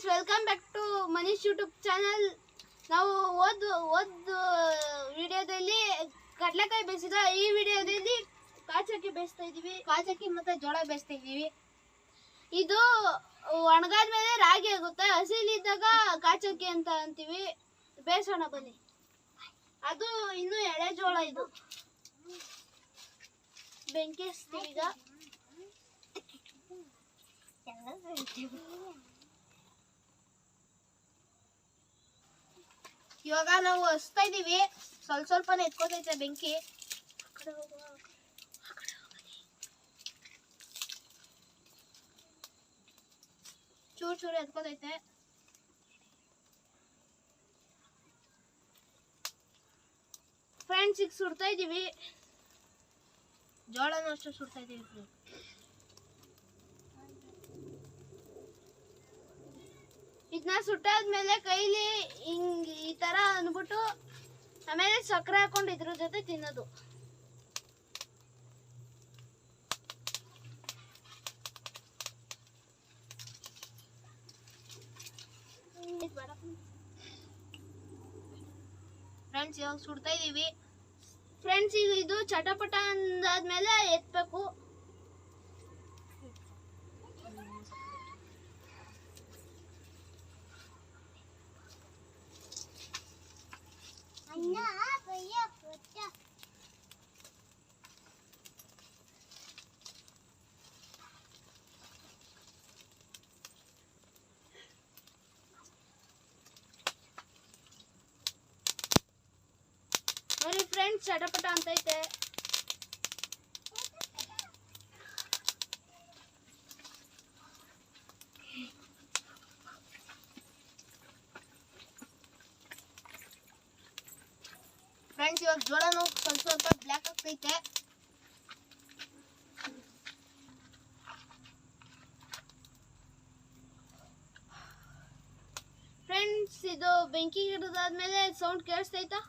Friends welcome back to Manish YouTube channel ನಾವು ಓದ್ ಓದ್ ವಿಡಿಯೋದಲ್ಲಿ ಕಡಲೆಕಾಯಿ ಬೇಯಿಸಿದ ಈ ವಿಡಿಯೋದಲ್ಲಿ ಕಾಚಕ್ಕಿ ಬೇಯಿಸ್ತಾ ಇದ್ದೀವಿ. ಕಾಚಕ್ಕಿ ಮತ್ತು ಜೋಳ ಬೇಯಿಸ್ತಾ ಇದೀವಿ ಇದು ಒಣಗಾದ್ಮೇಲೆ ರಾಗಿ ಆಗುತ್ತೆ. ಹಸಿಲಿದ್ದಾಗ ಕಾಚಕ್ಕಿ ಅಂತ ಅಂತೀವಿ. ಬೇಯಿಸೋಣ ಬನ್ನಿ. ಅದು ಇನ್ನು ಎಳೆ ಜೋಳ ಇದು. ಬೆಂಕಿ ಈಗ ಇವಾಗ ನಾವು ಹಚ್ತಾ ಇದೀವಿ. ಸ್ವಲ್ಪ ಸ್ವಲ್ಪನೇ ಎತ್ಕೊತೈತೆ ಬೆಂಕಿ. ಚೂರ್ ಚೂರು ಎತ್ಕೊತೈತೆ. ಫ್ರೆಂಡ್ಸ್ ಈಗ ಸುಡ್ತಾ ಇದೀವಿ. ಜೋಳನೂ ಅಷ್ಟು ಸುಡ್ತಾ ಇದೀವಿ. ಇದನ್ನ ಸುಟ್ಟಾದ್ಮೇಲೆ ಕೈಲಿ ಹಿಂಗ್ ಈ ತರ ಅನ್ಬಿಟ್ಟು ಆಮೇಲೆ ಸಕ್ಕರೆ ಹಾಕೊಂಡು ಇದ್ರ ಜೊತೆ ತಿನ್ನೋದು. ಫ್ರೆಂಡ್ಸ್ ಇವಾಗ ಸುಡ್ತಾ ಇದೀವಿ. ಫ್ರೆಂಡ್ಸ್ ಇದು ಚಟಪಟ ಅಂದಾದ್ಮೇಲೆ ಎತ್ಬೇಕು. ನೋಡಿ ಫ್ರೆಂಡ್ಸ್ ಚಟಪಟ ಅಂತೈತೆ ಫ್ರೆಂಡ್ಸ್ ಇವಾಗ ಜೋಳನೂ ಸ್ವಲ್ಪ ಸ್ವಲ್ಪ ಬ್ಲ್ಯಾಕ್ ಆಗ್ತೈತೆ. ಫ್ರೆಂಡ್ಸ್ ಇದು ಬೆಂಕಿ ಹಿಡಿದಾದ್ಮೇಲೆ ಸೌಂಡ್ ಕೇಳಿಸ್ತೈತಾ?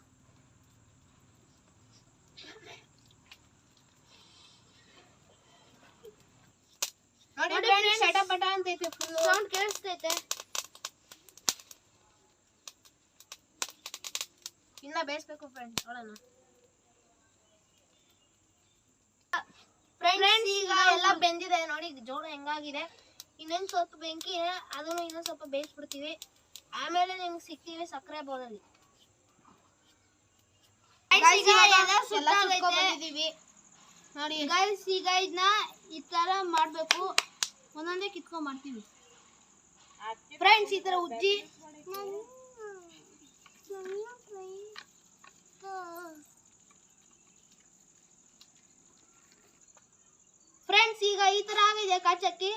ನೋಡಿ ನೋಡಿ ಫ್ರೆಂಡ್ಸ್ friends. ಚಟಪಟ ಅಂತೈತೆ ಫುಲ್ ಸೌಂಡ್ ಕೇಳಿಸ್ತೈತೆ. ಇನ್ನ ಬೇಯಿಸ್ಬೇಕು ಫ್ರೆಂಡ್ಸ್ ನೋಡೋಣ ಫ್ರೆಂಡ್ಸ್ ಈಗ ಎಲ್ಲ ಬೆಂದಿದೆ ನೋಡಿ ಜೋಳ ಹೆಂಗಾಗಿದೆ ಇನ್ನೊಂದು ಸ್ವಲ್ಪ ಬೆಂಕಿ ಅದನ್ನು ಇನ್ನೊಂದು ಸ್ವಲ್ಪ ಬೇಯಿಸ್ಬಿಡ್ತೀವಿ ಆಮೇಲೆ ನಿಮ್ಗೆ ಸಿಗ್ತೀವಿ ಸಕ್ಕರೆ ಬೋಲಲ್ಲಿ. ನೋಡಿ ಗೈಸ್ ಈಗ ಇದನ್ನ ಈ ತರ ಮಾಡ್ಬೇಕು ಒಂದೊಂದೇ ಕಿತ್ಕೊಂಡ್ ಮಾಡ್ತೀವಿ ಫ್ರೆಂಡ್ಸ್ ಈ ತರ ಉಜ್ಜಿ ಫ್ರೆಂಡ್ಸ್ ಈಗ ಈ ತರ ಹಾಕಿ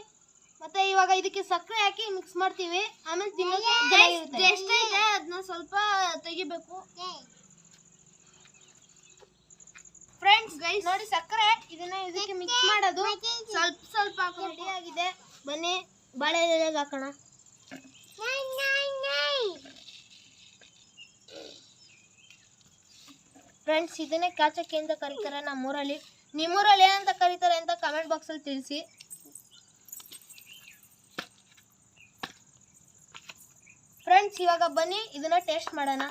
ಮತ್ತೆ ಇವಾಗ ಇದಕ್ಕೆ ಸಕ್ಕರೆ ಹಾಕಿ ಮಿಕ್ಸ್ ಮಾಡ್ತೀವಿ. ಆಮೇಲೆ ತಿನ್ನೋಕೆ. ಎಷ್ಟೈತೆ ಅದನ್ನ ಸ್ವಲ್ಪ ತೆಗಿಬೇಕು. ಫ್ರೆಂಡ್ಸ್ ಗೈಸ್ ನೋಡಿ ಸಕ್ಕರೆ ಇದನ್ನ ಇದಕ್ಕೆ ಮಿಕ್ಸ್ ಮಾಡೋದು. ಸ್ವಲ್ಪ ಸ್ವಲ್ಪ ರೆಡಿ ಆಗಿದೆ ಬನ್ನಿ ಬಾಳೆ ಎಲೆಗೆ ಹಾಕೋಣ ಫ್ರೆಂಡ್ಸ್ ಇದನ್ನೇ ಕಾಚಕ್ಕೆ ಅಂತ ಕರೀತಾರೆ ನಮ್ಮೂರಲ್ಲಿ. ನಿಮ್ಮೂರಲ್ಲಿ ಏನಂತ ಕರೀತಾರೆ ಅಂತ ಕಮೆಂಟ್ ಬಾಕ್ಸ್ ಅಲ್ಲಿ ತಿಳಿಸಿ. ಫ್ರೆಂಡ್ಸ್ ಇವಾಗ ಬನ್ನಿ ಇದನ್ನ ಟೇಸ್ಟ್ ಮಾಡೋಣ.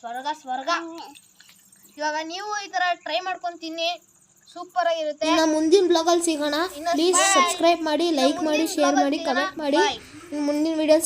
ಸ್ವರ್ಗ ಸ್ವರ್ಗ. ಇವಾಗ ನೀವು ಈ ತರ ಟ್ರೈ ಮಾಡ್ಕೊಂಡು ತಿನ್ನಿ. ಸೂಪರ್ ಆಗಿರುತ್ತೆ. ಇನ್ನು ಮುಂದಿನ ಬ್ಲಾಗಲ್ಲಿ ಸಿಗೋಣ. ಪ್ಲೀಸ್ ಸಬ್ಸ್ಕ್ರೈಬ್ ಮಾಡಿ ಲೈಕ್ ಮಾಡಿ ಶೇರ್ ಮಾಡಿ ಕಮೆಂಟ್ ಮಾಡಿ. ಮುಂದಿನ ವಿಡಿಯೋಸ್